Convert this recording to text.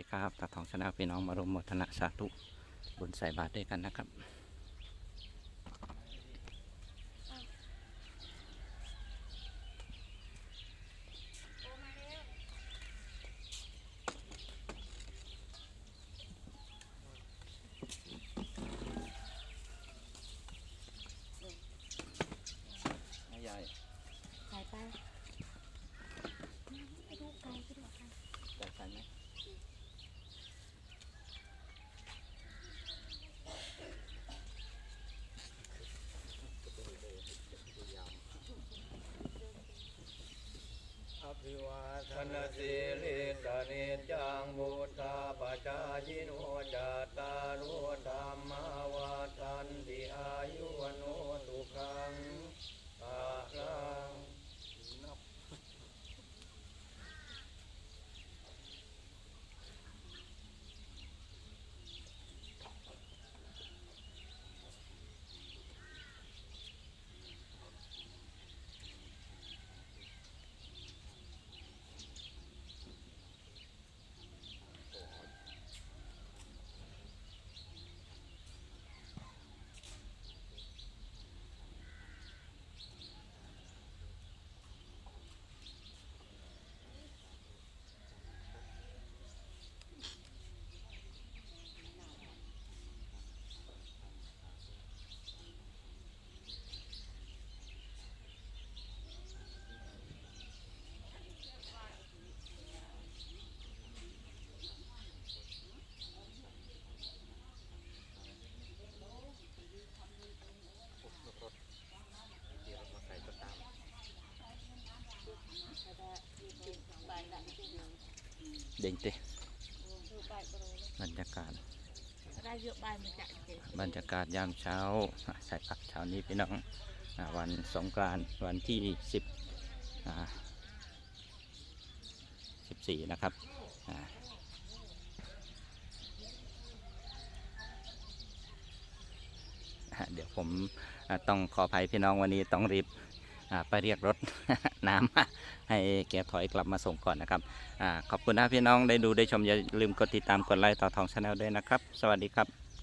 ดีครับตาทองชนะพี่น้องมารวมโมทนาสาธุบุญใส่บาตรด้วยกันนะครับใหญ่ใส่ไปไปดูไกลไปดูไกล แต่ใส่ไหม อ ภิวาทนาสิริสนิจังบุตตาปจายโนจัตตารุธรรมาวาทันติอายุวโนสุขังภาลัง เด่งเตะบรรยากาศได้เยอะใบมันจะเจ็บบรรยากาศยามเช้าอะใส่ปักเช้านี้พี่น้องอะวันสงกรานต์วันที่สิบสิบสี่นะครับอะอะเดี๋ยวผมอะต้องขออภัยพี่น้องวันนี้ต้องรีบอะ ไปเรียกรถน้ำให้แกถอยกลับมาส่งก่อนนะครับอขอบคุณนะพี่น้องได้ดูได้ชมอย่าลืมกดติดตามกดไลค์ต่อทองชาแนลด้วยนะครับ สวัสดีครับ